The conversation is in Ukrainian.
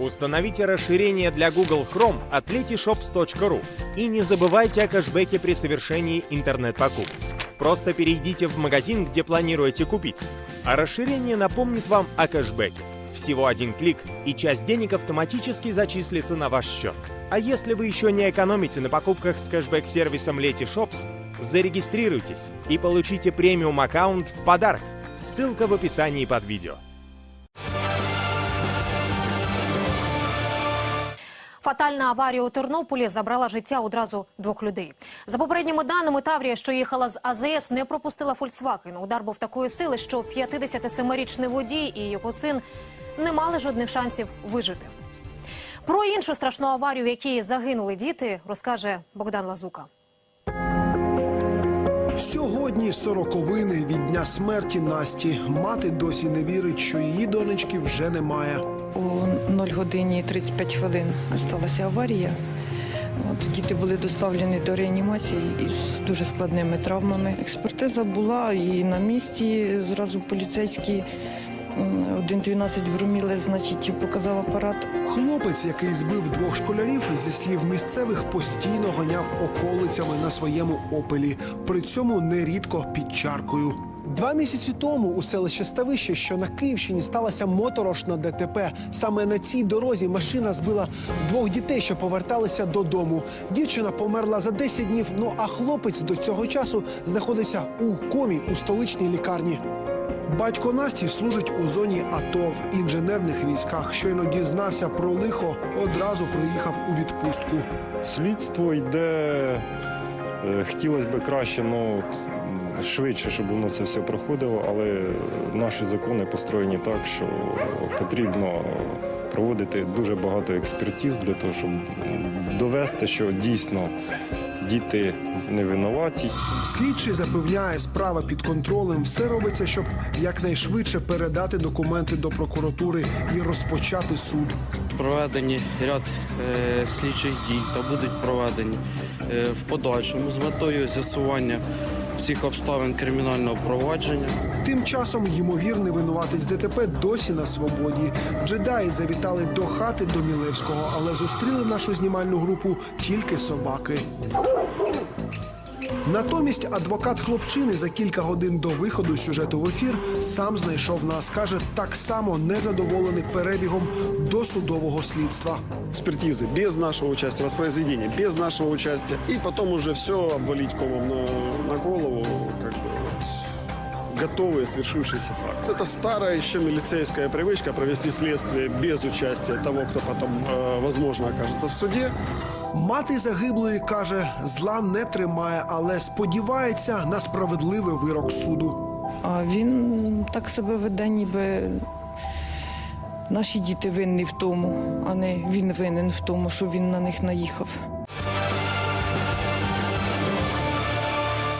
Установите расширение для Google Chrome от letyshops.ru и не забывайте о кэшбэке при совершении интернет-покупок. Просто перейдите в магазин, где планируете купить, а расширение напомнит вам о кэшбэке. Всего один клик, и часть денег автоматически зачислится на ваш счет. А если вы еще не экономите на покупках с кэшбэк-сервисом Letyshops, зарегистрируйтесь и получите премиум-аккаунт в подарок. Ссылка в описании под видео. Фатальна аварія у Тернополі забрала життя одразу двох людей. За попередніми даними, Таврія, що їхала з АЗС, не пропустила Фольксваген. Удар був такої сили, що 57-річний водій і його син не мали жодних шансів вижити. Про іншу страшну аварію, в якій загинули діти, розкаже Богдан Лазука. Сьогодні сороковини від дня смерті Насті. Мати досі не вірить, що її донечки вже немає. У 0 годині 35 хвилин сталася аварія. От, діти були доставлені до реанімації із дуже складними травмами. Експертиза була і на місці зразу поліцейські 1.12 броміли, значить, показав апарат. Хлопець, який збив двох школярів, зі слів місцевих постійно ганяв околицями на своєму опелі, при цьому нерідко під чаркою. Два місяці тому у селищі Ставище, що на Київщині, сталася моторошна ДТП. Саме на цій дорозі машина збила двох дітей, що поверталися додому. Дівчина померла за 10 днів. Ну а хлопець до цього часу знаходиться у комі у столичній лікарні. Батько Насті служить у зоні АТО в інженерних військах. Щойно дізнався про лихо, одразу приїхав у відпустку. Слідство йде. е, Хотілося б краще, ну швидше, щоб воно це все проходило, але наші закони построєні так, що потрібно проводити дуже багато експертиз для того, щоб довести, що дійсно діти не винуваті. Слідчий запевняє, справа під контролем. Все робиться, щоб якнайшвидше передати документи до прокуратури і розпочати суд. проведені ряд е, слідчих дій та будуть проведені е, в подальшому з метою з'ясування всіх обставин кримінального провадження. Тим часом ймовірний винуватець ДТП досі на свободі. Джедаї завітали до хати до Мілевського, але зустріли нашу знімальну групу тільки собаки. Натомість адвокат хлопчини за кілька годин до виходу сюжету в ефір сам знайшов нас. каже, так само незадоволений перебігом досудового слідства. экспертизы без нашего участия, воспроизведения без нашего участия. И потом уже все обвалить комом на, на голову, как бы вот, готовый свершившийся факт. Это старая еще милицейская привычка провести следствие без участия того, кто потом, э, возможно, окажется в суде. Мати загиблої каже, зла не тримає, але сподівається на справедливий вирок суду. А він так себе веде, ніби наші діти винні в тому, а не він винен в тому, що він на них наїхав.